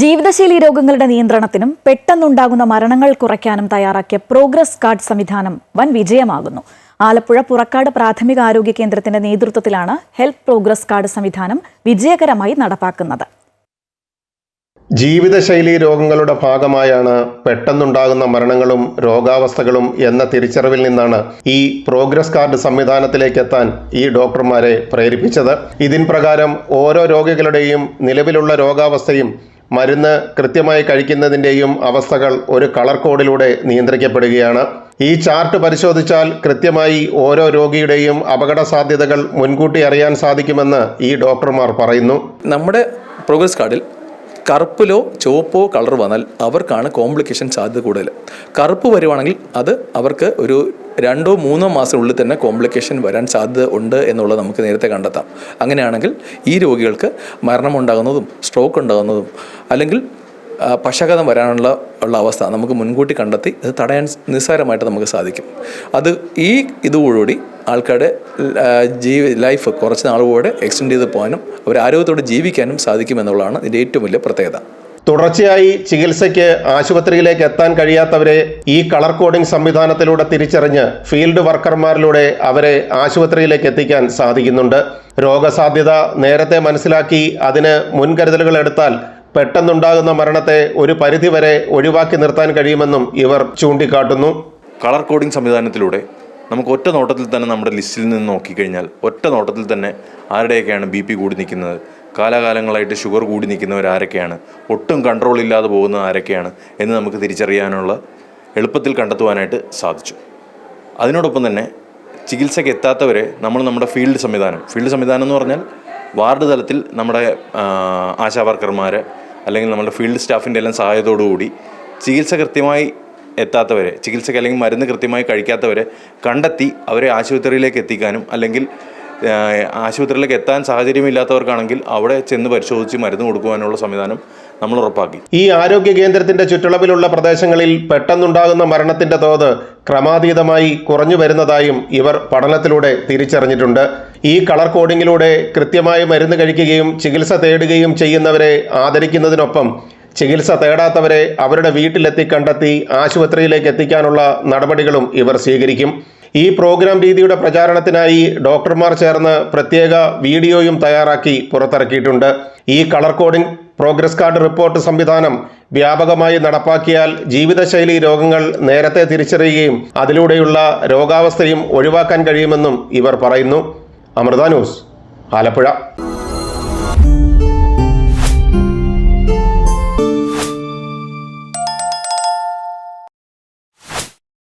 ജീവിതശൈലി രോഗങ്ങളുടെ നിയന്ത്രണത്തിനും പെട്ടെന്നുണ്ടാകുന്ന മരണങ്ങൾ കുറയ്ക്കാനും തയ്യാറാക്കിയ പ്രോഗ്രസ് കാർഡ് സംവിധാനം വൻ വിജയമാകുന്നു. ആലപ്പുഴ പുറക്കാട് പ്രാഥമിക ആരോഗ്യ കേന്ദ്രത്തിന്റെ നേതൃത്വത്തിലാണ് ഹെൽത്ത് പ്രോഗ്രസ് കാർഡ് സംവിധാനം വിജയകരമായി നടപ്പാക്കുന്നത്. ജീവിതശൈലി രോഗങ്ങളുടെ ഭാഗമായാണ് പെട്ടെന്നുണ്ടാകുന്ന മരണങ്ങളും രോഗാവസ്ഥകളും എന്ന തിരിച്ചറിവിൽ നിന്നാണ് ഈ പ്രോഗ്രസ് കാർഡ് സംവിധാനത്തിലേക്ക് എത്താൻ ഈ ഡോക്ടർമാരെ പ്രേരിപ്പിച്ചത്. ഇതിൻ പ്രകാരം ഓരോ രോഗികളുടെയും നിലവിലുള്ള രോഗാവസ്ഥയും മരുന്ന് കൃത്യമായി കഴിക്കുന്നതിന്റെയും അവസ്ഥകൾ ഒരു കളർ കോഡിലൂടെ നിയന്ത്രിക്കപ്പെടുകയാണ്. ഈ ചാർട്ട് പരിശോധിച്ചാൽ കൃത്യമായി ഓരോ രോഗിയുടെയും അപകട സാധ്യതകൾ മുൻകൂട്ടി അറിയാൻ സാധിക്കുമെന്ന് ഈ ഡോക്ടർമാർ പറയുന്നു. നമ്മുടെ പ്രോഗ്രസ് കാർഡിൽ കറുപ്പിലോ ചുവപ്പോ കളർ വന്നാൽ അവർക്കാണ് കോംപ്ലിക്കേഷൻ സാധ്യത കൂടുതൽ. കറുപ്പ് വരുവാണെങ്കിൽ അത് അവർക്ക് ഒരു രണ്ടോ മൂന്നോ മാസത്തിനുള്ളിൽ തന്നെ കോംപ്ലിക്കേഷൻ വരാൻ സാധ്യത ഉണ്ട് എന്നുള്ളത് നമുക്ക് നേരത്തെ കണ്ടെത്താം. അങ്ങനെയാണെങ്കിൽ ഈ രോഗികൾക്ക് മരണമുണ്ടാകുന്നതും സ്ട്രോക്ക് ഉണ്ടാകുന്നതും അല്ലെങ്കിൽ പക്ഷാഘാതം വരാനുള്ള ഉള്ള അവസ്ഥ നമുക്ക് മുൻകൂട്ടി കണ്ടെത്തി അത് തടയാൻ നിസ്സാരമായിട്ട് നമുക്ക് സാധിക്കും. അത് ഈ ഇതോടുകൂടി ആൾക്കാരുടെ ജീവി ലൈഫ് കുറച്ച് നാളുകൂടെ എക്സ്റ്റെൻഡ് ചെയ്ത് പോകാനും അവർ ആരോഗ്യത്തോടെ ജീവിക്കാനും സാധിക്കുമെന്നുള്ളതാണ് ഇതിന്റെ ഏറ്റവും വലിയ പ്രത്യേകത. തുടർച്ചയായി ചികിത്സയ്ക്ക് ആശുപത്രിയിലേക്ക് എത്താൻ കഴിയാത്തവരെ ഈ കളർ കോഡിംഗ് സംവിധാനത്തിലൂടെ തിരിച്ചറിഞ്ഞ് ഫീൽഡ് വർക്കർമാരിലൂടെ അവരെ ആശുപത്രിയിലേക്ക് എത്തിക്കാൻ സാധിക്കുന്നുണ്ട്. രോഗസാധ്യത നേരത്തെ മനസ്സിലാക്കി അതിന് മുൻകരുതലുകൾ എടുത്താൽ പെട്ടെന്നുണ്ടാകുന്ന മരണത്തെ ഒരു പരിധിവരെ ഒഴിവാക്കി നിർത്താൻ കഴിയുമെന്നും ഇവർ ചൂണ്ടിക്കാട്ടുന്നു. കളർ കോഡിംഗ് സംവിധാനത്തിലൂടെ നമുക്ക് ഒറ്റ നോട്ടത്തിൽ തന്നെ നമ്മുടെ ലിസ്റ്റിൽ നിന്ന് നോക്കിക്കഴിഞ്ഞാൽ ഒറ്റ നോട്ടത്തിൽ തന്നെ ആരുടെയൊക്കെയാണ് ബി പി കൂടി നിൽക്കുന്നത്? കാലാകാലങ്ങളായിട്ട് ഷുഗർ കൂടി നിൽക്കുന്നവർ ആരൊക്കെയാണ്? ഒട്ടും കൺട്രോൾ ഇല്ലാതെ പോകുന്ന ആരൊക്കെയാണ്? എന്ന് നമുക്ക് തിരിച്ചറിയാനുള്ള എളുപ്പത്തിൽ കണ്ടെത്തുവാനായിട്ട് സാധിച്ചു. അതിനോടൊപ്പം തന്നെ ചികിത്സയ്ക്ക് എത്താത്തവരെ നമ്മൾ നമ്മുടെ ഫീൽഡ് സംവിധാനം ഫീൽഡ് സംവിധാനം എന്ന് പറഞ്ഞാൽ വാർഡ് തലത്തിൽ നമ്മുടെ ആശാവർക്കർമാർ ആശാ വർക്കർമാർ അല്ലെങ്കിൽ നമ്മുടെ ഫീൽഡ് സ്റ്റാഫിന്റെ എല്ലാം സഹായത്തോടുകൂടി ചികിത്സ കൃത്യമായി എത്താത്തവരെ ചികിത്സയ്ക്ക് അല്ലെങ്കിൽ മരുന്ന് കൃത്യമായി കഴിക്കാത്തവരെ കണ്ടെത്തി അവരെ ആശുപത്രിയിലേക്ക് എത്തിക്കാനും അല്ലെങ്കിൽ ആശുപത്രിയിലേക്ക് എത്താൻ സാഹചര്യമില്ലാത്തവർക്കാണെങ്കിൽ അവിടെ ചെന്ന് പരിശോധിച്ച് മരുന്ന് കൊടുക്കുവാനുള്ള സംവിധാനം നമ്മൾ ഉറപ്പാക്കി. ഈ ആരോഗ്യ കേന്ദ്രത്തിന്റെ ചുറ്റളവിലുള്ള പ്രദേശങ്ങളിൽ പെട്ടെന്നുണ്ടാകുന്ന മരണത്തിന്റെ തോത് ക്രമാതീതമായി കുറഞ്ഞു വരുന്നതായും ഇവർ പഠനത്തിലൂടെ തിരിച്ചറിഞ്ഞിട്ടുണ്ട്. ഈ കളർ കോഡിങ്ങിലൂടെ കൃത്യമായി മരുന്ന് കഴിക്കുകയും ചികിത്സ തേടുകയും ചെയ്യുന്നവരെ ആദരിക്കുന്നതിനൊപ്പം ചികിത്സ തേടാത്തവരെ അവരുടെ വീട്ടിലെത്തി കണ്ടെത്തി ആശുപത്രിയിലേക്ക് എത്തിക്കാനുള്ള നടപടികളും ഇവർ സ്വീകരിക്കും. ഈ പ്രോഗ്രാം രീതിയുടെ പ്രചാരണത്തിനായി ഡോക്ടർമാർ ചേർന്ന് പ്രത്യേക വീഡിയോയും തയ്യാറാക്കി പുറത്തിറക്കിയിട്ടുണ്ട്. ഈ colour coding progress card report സംവിധാനം വ്യാപകമായി നടപ്പാക്കിയാൽ ജീവിതശൈലി രോഗങ്ങൾ നേരത്തെ തിരിച്ചറിയുകയും അതിലൂടെയുള്ള രോഗാവസ്ഥയും ഒഴിവാക്കാൻ കഴിയുമെന്നും ഇവർ പറയുന്നു. അമൃത ന്യൂസ് ആലപ്പുഴ.